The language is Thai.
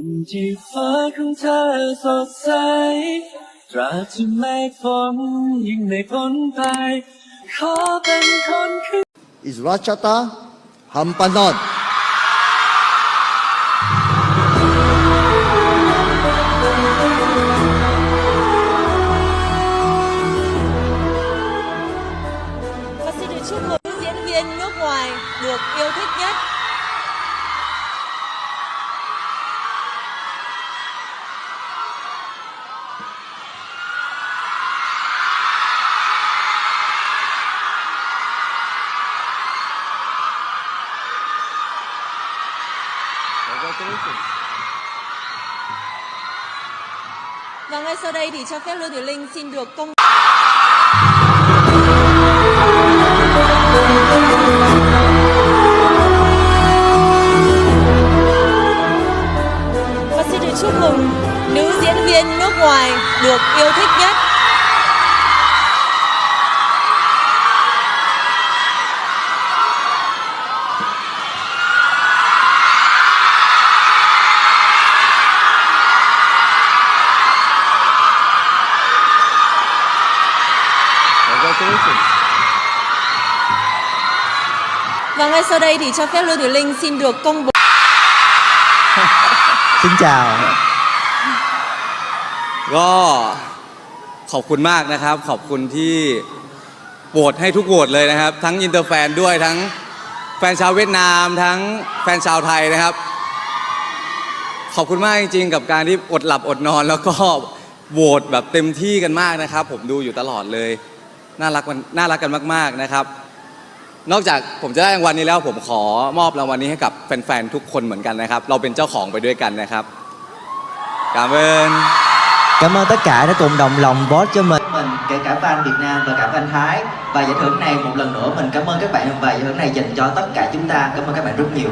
วันที่ฟ้าของเธอสดใสตราจะเมฆฝนยิ่งในพ้นไปขอเป็นคนขึ้น Is Rachata Hampanon ชมรม diễn viên nước ngoài được yêu thích nhất Và ngay sau đây thì cho phép Lưu Thị Linh xin được công và xin được chúc mừng nữ diễn viên nước ngoài được yêu thích nhất Và ngay sau đây thì cho phép Lưu Thủy Linh xin được công bố. Xin chào. ก็ขอบคุณ มาก นะครับ ขอบคุณ ที่ โหวต ให้ ทุก โหวต เลยนะครับ ทั้ง อินเตอร์ แฟน ด้วย ทั้ง แฟน ชาว เวียดนาม ทั้ง แฟน ชาว ไทย นะครับ ขอบคุณ มาก จริงๆกับ การ ที่ อด หลับ อด นอน แล้วก็ โหวต แบบ เต็ม ที่ กัน มาก นะครับ ผม ดูอยู่ตลอด เลยน่ารักมันน่ารักกันมาก ๆ นะครับ นอกจากผมจะได้รางวัลนี้แล้วผมขอมอบรางวัลนี้ให้กับแฟนๆ ทุกคนเหมือนกันนะครับ เราเป็นเจ้าของไปด้วยกันนะครับกาเบน Cảm ơn tất cả đã cùng đồng lòng vote cho mình. mình kể cả fan Việt Nam và cả fan Thái và giải thưởng này một lần nữa mình cảm ơn các bạn và giải thưởng này dành cho tất cả chúng ta cảm ơn các bạn rất nhiều